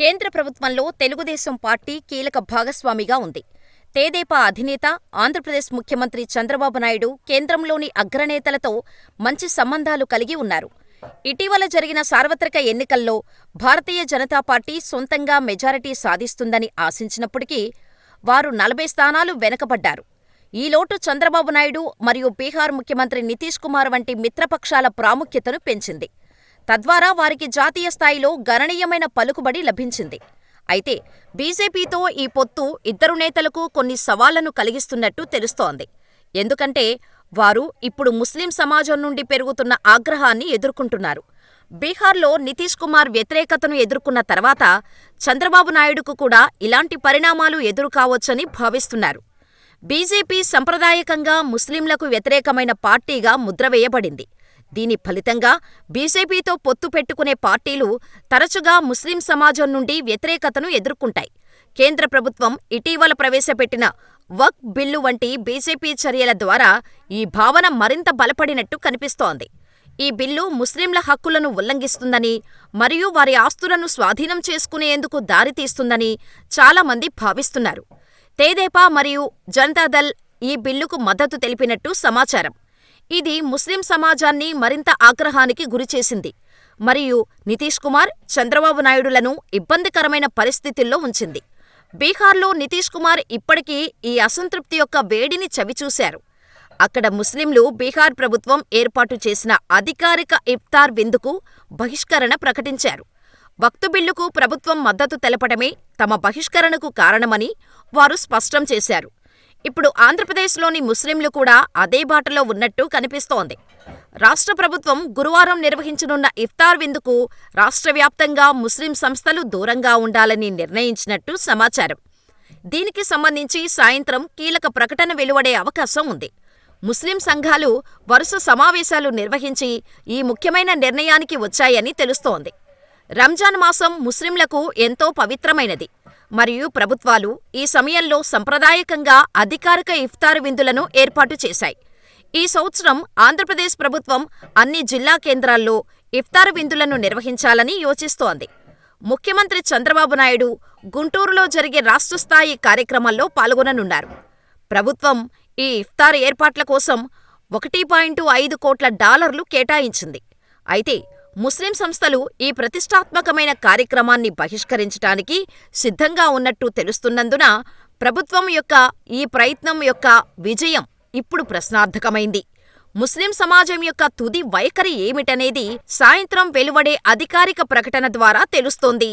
కేంద్ర ప్రభుత్వంలో తెలుగుదేశం పార్టీ కీలక భాగస్వామిగా ఉంది. తెదేపా అధినేత, ఆంధ్రప్రదేశ్ ముఖ్యమంత్రి చంద్రబాబు నాయుడు కేంద్రంలోని అగ్రనేతలతో మంచి సంబంధాలు కలిగి ఉన్నారు. ఇటీవల జరిగిన సార్వత్రిక ఎన్నికల్లో భారతీయ జనతా పార్టీ సొంతంగా మెజారిటీ సాధిస్తుందని ఆశించినప్పటికీ వారు నలభై స్థానాలు వెనకబడ్డారు. ఈ లోటు చంద్రబాబు నాయుడు మరియు బీహార్ ముఖ్యమంత్రి నితీష్ కుమార్ వంటి మిత్రపక్షాల ప్రాముఖ్యతను పెంచింది. తద్వారా వారికి జాతీయ స్థాయిలో గణనీయమైన పలుకుబడి లభించింది. అయితే బీజేపీతో ఈ పొత్తు ఇద్దరు నేతలకు కొన్ని సవాళ్ళను కలిగిస్తున్నట్టు తెలుస్తోంది. ఎందుకంటే వారు ఇప్పుడు ముస్లిం సమాజం నుండి పెరుగుతున్న ఆగ్రహాన్ని ఎదుర్కొంటున్నారు. బీహార్లో నితీష్ కుమార్ వ్యతిరేకతను ఎదుర్కొన్న తర్వాత చంద్రబాబు నాయుడుకు కూడా ఇలాంటి పరిణామాలు ఎదురుకావొచ్చని భావిస్తున్నారు. బీజేపీ సంప్రదాయకంగా ముస్లింలకు వ్యతిరేకమైన పార్టీగా ముద్రవేయబడింది. దీని ఫలితంగా బీజేపీతో పొత్తు పెట్టుకునే పార్టీలు తరచుగా ముస్లిం సమాజం నుండి వ్యతిరేకతను ఎదుర్కొంటాయి. కేంద్ర ప్రభుత్వం ఇటీవల ప్రవేశపెట్టిన వక్ఫ్ బిల్లు వంటి బీజేపీ చర్యల ద్వారా ఈ భావన మరింత బలపడినట్టు కనిపిస్తోంది. ఈ బిల్లు ముస్లింల హక్కులను ఉల్లంఘిస్తుందని మరియు వారి ఆస్తులను స్వాధీనం చేసుకునేందుకు దారితీస్తుందని చాలామంది భావిస్తున్నారు. తెదేపా మరియు జనతాదళ్ ఈ బిల్లుకు మద్దతు తెలిపినట్టు సమాచారం. ఇది ముస్లిం సమాజాన్ని మరింత ఆగ్రహానికి గురిచేసింది మరియు నితీష్ కుమార్, చంద్రబాబు నాయుడులను ఇబ్బందికరమైన పరిస్థితుల్లో ఉంచింది. బీహార్లో నితీష్ కుమార్ ఇప్పటికీ ఈ అసంతృప్తి యొక్క వేడిని చవిచూశారు. అక్కడ ముస్లింలు బీహార్ ప్రభుత్వం ఏర్పాటు చేసిన అధికారిక ఇఫ్తార్ విందుకు బహిష్కరణ ప్రకటించారు. వక్ఫ్ బిల్లుకు ప్రభుత్వం మద్దతు తెలపడమే తమ బహిష్కరణకు కారణమని వారు స్పష్టం చేశారు. ఇప్పుడు ఆంధ్రప్రదేశ్లోని ముస్లింలు కూడా అదే బాటలో ఉన్నట్టు కనిపిస్తోంది. రాష్ట్ర ప్రభుత్వం గురువారం నిర్వహించనున్న ఇఫ్తార్ విందుకు రాష్ట్ర వ్యాప్తంగా ముస్లిం సంస్థలు దూరంగా ఉండాలని నిర్ణయించినట్టు సమాచారం. దీనికి సంబంధించి సాయంత్రం కీలక ప్రకటన వెలువడే అవకాశం ఉంది. ముస్లిం సంఘాలు వరుస సమావేశాలు నిర్వహించి ఈ ముఖ్యమైన నిర్ణయానికి వచ్చాయని తెలుస్తోంది. రంజాన్ మాసం ముస్లింలకు ఎంతో పవిత్రమైనది మరియు ప్రభుత్వాలు ఈ సమయంలో సంప్రదాయకంగా అధికారిక ఇఫ్తార్ విందులను ఏర్పాటు చేశాయి. ఈ సంవత్సరం ఆంధ్రప్రదేశ్ ప్రభుత్వం అన్ని జిల్లా కేంద్రాల్లో ఇఫ్తార్ విందులను నిర్వహించాలని యోచిస్తోంది. ముఖ్యమంత్రి చంద్రబాబు నాయుడు గుంటూరులో జరిగే రాష్ట్రస్థాయి కార్యక్రమంలో పాల్గొననున్నారు. ప్రభుత్వం ఈ ఇఫ్తార్ ఏర్పాట్ల కోసం ఒకటి పాయింట్ ఐదు కోట్ల డాలర్లు కేటాయించింది. అయితే ముస్లిం సంస్థలు ఈ ప్రతిష్టాత్మకమైన కార్యక్రమాన్ని బహిష్కరించటానికి సిద్ధంగా ఉన్నట్టు తెలుస్తున్నందున ప్రభుత్వం యొక్క ఈ ప్రయత్నం యొక్క విజయం ఇప్పుడు ప్రశ్నార్థకమైంది. ముస్లిం సమాజం యొక్క తుది వైఖరి ఏమిటనేది సాయంత్రం వెలువడే అధికారిక ప్రకటన ద్వారా తెలుస్తోంది.